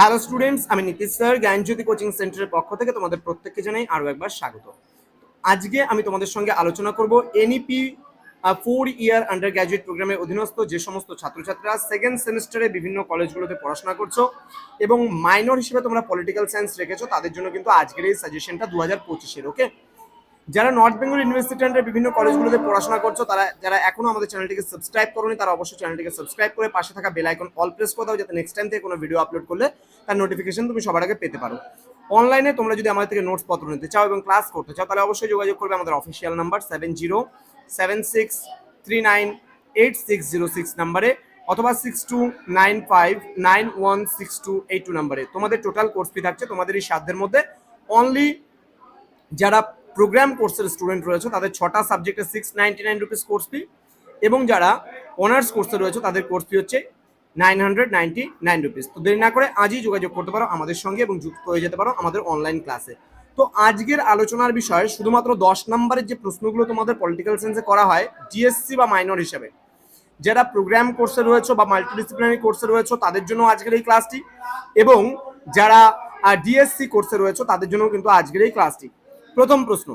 Hello students আমি Nitish sir জ্ঞানজ্যোতি coaching সেন্টারের পক্ষ থেকে তোমাদের প্রত্যেককে জানাই আরও একবার স্বাগত। আজকে আমি তোমাদের সঙ্গে আলোচনা করব NEP four year undergraduate প্রোগ্রামের অধীনস্থ যে সমস্ত ছাত্রছাত্রীরা সেকেন্ড সেমিস্টারে বিভিন্ন কলেজগুলোতে পড়াশোনা করছ এবং মাইনর হিসেবে তোমরা পলিটিক্যাল সায়েন্স রেখেছো, তাদের জন্য কিন্তু আজকের এই সাজেশনটা দু হাজার পঁচিশের ওকে যারা নর্থ বেঙ্গল ইউনিভার্সিটি আন্ডার বিভিন্ন কলেজগুলোতে পড়াশোনা করছ, তারা, যারা এখনও আমাদের চ্যানেলটিকে সাবস্ক্রাইব করোনি, তারা অবশ্যই চ্যানেলটিকে সাবস্ক্রাইব করে পাশে থাকা বেল আইকন অল প্রেস করে দাও, যাতে নেক্সট টাইম থেকে কোনো ভিডিও আপলোড করলে তার নোটিফিকেশন তুমি সবার আগে পেতে পারো। অনলাইনে তোমরা যদি আমাদের থেকে নোটস পত্র নিতে চাও এবং ক্লাস করতে চাও, তাহলে অবশ্যই যোগাযোগ করবে আমাদের official number seven zero seven six three nine eight six zero six নাম্বারে অথবা six two nine five nine one six two eight two নাম্বারে তোমাদের টোটাল কোর্স ফি থাকছে তোমাদের এই সাধ্যের মধ্যে। অনলি যারা প্রোগ্রাম কোর্সের স্টুডেন্ট রয়েছে, তাদের ছটা সাবজেক্টে six ninety nine rupees course fee এবং যারা অনার্স কোর্সে রয়েছে, তাদের কোর্স ফি হচ্ছে nine hundred ninety nine rupees তো দেরি না করে আজই যোগাযোগ করতে পারো আমাদের সঙ্গে এবং যুক্ত হয়ে যেতে পারো আমাদের অনলাইন ক্লাসে তো আজকের আলোচনার বিষয় শুধুমাত্র দশ নম্বরের যে প্রশ্নগুলো তোমাদের পলিটিক্যাল সায়েন্সে করা হয় জিএসসি বা মাইনর হিসেবে। যারা প্রোগ্রাম কোর্সে রয়েছে বা মাল্টিডিসিপ্লিনারি কোর্সে রয়েছে, তাদের জন্য আজকের এই ক্লাসটি এবং যারা ডিএসসি কোর্সে রয়েছে, তাদের জন্য কিন্তু আজকের এই ক্লাসটি প্রথম প্রশ্ন,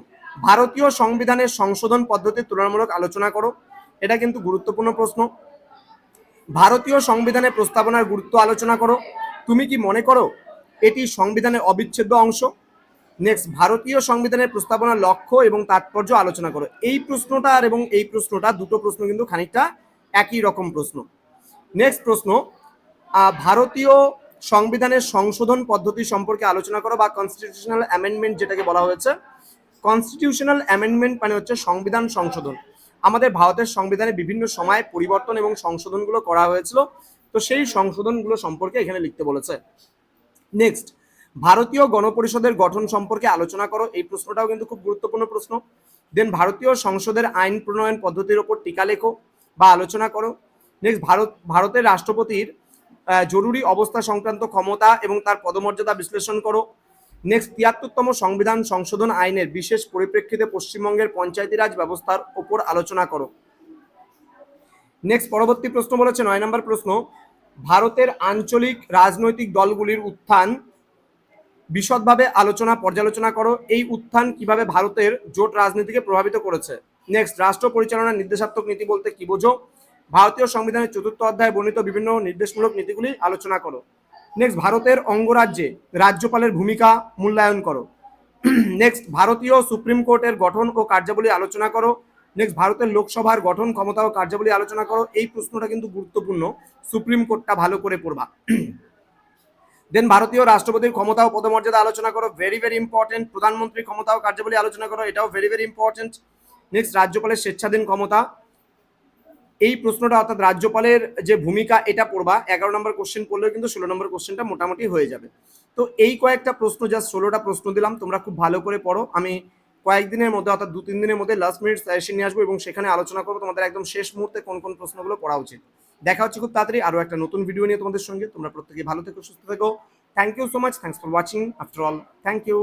ভারতীয় সংবিধানের সংশোধন পদ্ধতির তুলনামূলক আলোচনা করো। এটা কিন্তু গুরুত্বপূর্ণ প্রশ্ন। ভারতীয় সংবিধানের প্রস্তাবনার গুরুত্ব আলোচনা করো। তুমি কি মনে করো এটি সংবিধানের অবিচ্ছেদ্য অংশ? নেক্সট ভারতীয় সংবিধানের প্রস্তাবনার লক্ষ্য এবং তাৎপর্য আলোচনা করো। এই প্রশ্নটা আর এবং এই প্রশ্নটা দুটো প্রশ্ন কিন্তু খানিকটা একই রকম প্রশ্ন। নেক্সট প্রশ্ন ভারতীয় সংবিধানের সংশোধন পদ্ধতি সম্পর্কে আলোচনা করো বা কনস্টিটিউশনাল অ্যামেন্ডমেন্ট যেটাকে বলা হয়েছে। কনস্টিটিউশনাল অ্যামেন্ডমেন্ট মানে হচ্ছে সংবিধান সংশোধন। আমাদের ভারতের সংবিধানে বিভিন্ন সময় পরিবর্তন এবং সংশোধনগুলো করা হয়েছিল। তো সেই সংশোধনগুলো সম্পর্কে এখানে লিখতে বলেছে। নেক্সট ভারতীয় গণপরিষদের গঠন সম্পর্কে আলোচনা করো। এই প্রশ্নটাও কিন্তু খুব গুরুত্বপূর্ণ প্রশ্ন। দেন ভারতীয় সংসদের আইন প্রণয়ন পদ্ধতির ওপর টিকা লেখো বা আলোচনা করো। নেক্সট ভারত, ভারতের রাষ্ট্রপতির জরুরি অবস্থা সংক্রান্ত ক্ষমতা এবং তার পদমর্যাদা বিশ্লেষণ করো। নেক্সট তিয়াত্তরতম সংবিধান সংশোধন আইনের বিশেষ পরিপ্রেক্ষিতে পশ্চিমবঙ্গের পঞ্চায়েতি রাজ ব্যবস্থার ওপর আলোচনা করো। নেক্সট পরবর্তী প্রশ্ন বলেছে, নয় নম্বর প্রশ্ন, ভারতের আঞ্চলিক রাজনৈতিক দলগুলির উত্থান বিশদভাবে আলোচনা, পর্যালোচনা করো। এই উত্থান কীভাবে ভারতের জোট রাজনীতিকে প্রভাবিত করেছে? নেক্সট রাষ্ট্র পরিচালনার নির্দেশাত্মক নীতি বলতে কি বোঝো? ভারতীয় সংবিধানের চতুর্থ অধ্যায়ে বর্ণিত বিভিন্ন নির্দেশমূলক নীতিগুলি আলোচনা করো। নেক্সট ভারতের অঙ্গরাজ্যে রাজ্যপালের ভূমিকা মূল্যায়ন করো। নেক্সট ভারতীয় সুপ্রিম কোর্টের গঠন ও কার্যাবলী আলোচনা করো। নেক্সট ভারতের লোকসভার গঠন, ক্ষমতা ও কার্যাবলী আলোচনা করো। এই প্রশ্নটা কিন্তু গুরুত্বপূর্ণ। সুপ্রিম কোর্টটা ভালো করে পড়বা। দেন ভারতীয় রাষ্ট্রপতির ক্ষমতা ও পদমর্যাদা আলোচনা করো। ভেরি ভেরি ইম্পর্টেন্ট প্রধানমন্ত্রীর ক্ষমতা ও কার্যাবলী আলোচনা করো। এটাও ভেরি ভেরি ইম্পর্টেন্ট নেক্সট রাজ্যপালের স্বেচ্ছাধীন ক্ষমতা। এই প্রশ্নটা অর্থাৎ রাজ্যপালের যে ভূমিকা, এটা পড়বা। এগারো নম্বর কোশ্চেন পড়লেও কিন্তু ষোলো নম্বর কোশ্চেনটা মোটামুটি হয়ে যাবে। তো এই কয়েকটা প্রশ্ন জাস্ট ষোলোটা প্রশ্ন দিলাম, তোমরা খুব ভালো করে পড়ো। আমি কয়েকদিনের মধ্যে, অর্থাৎ দু, তিন দিনের মধ্যে লাস্ট মিনিট সাজেশন নিয়ে আসব এবং সেখানে আলোচনা করব তোমাদের একদম শেষ মুহূর্তে কোন কোন প্রশ্নগুলো পড়া উচিত। দেখা হচ্ছে খুব তাড়াতাড়ি আরও একটা নতুন ভিডিও নিয়ে তোমাদের সঙ্গে। তোমরা প্রত্যেকে ভালো থেকো, সুস্থ থেকো। Thank you so much thanks for watching after all thank you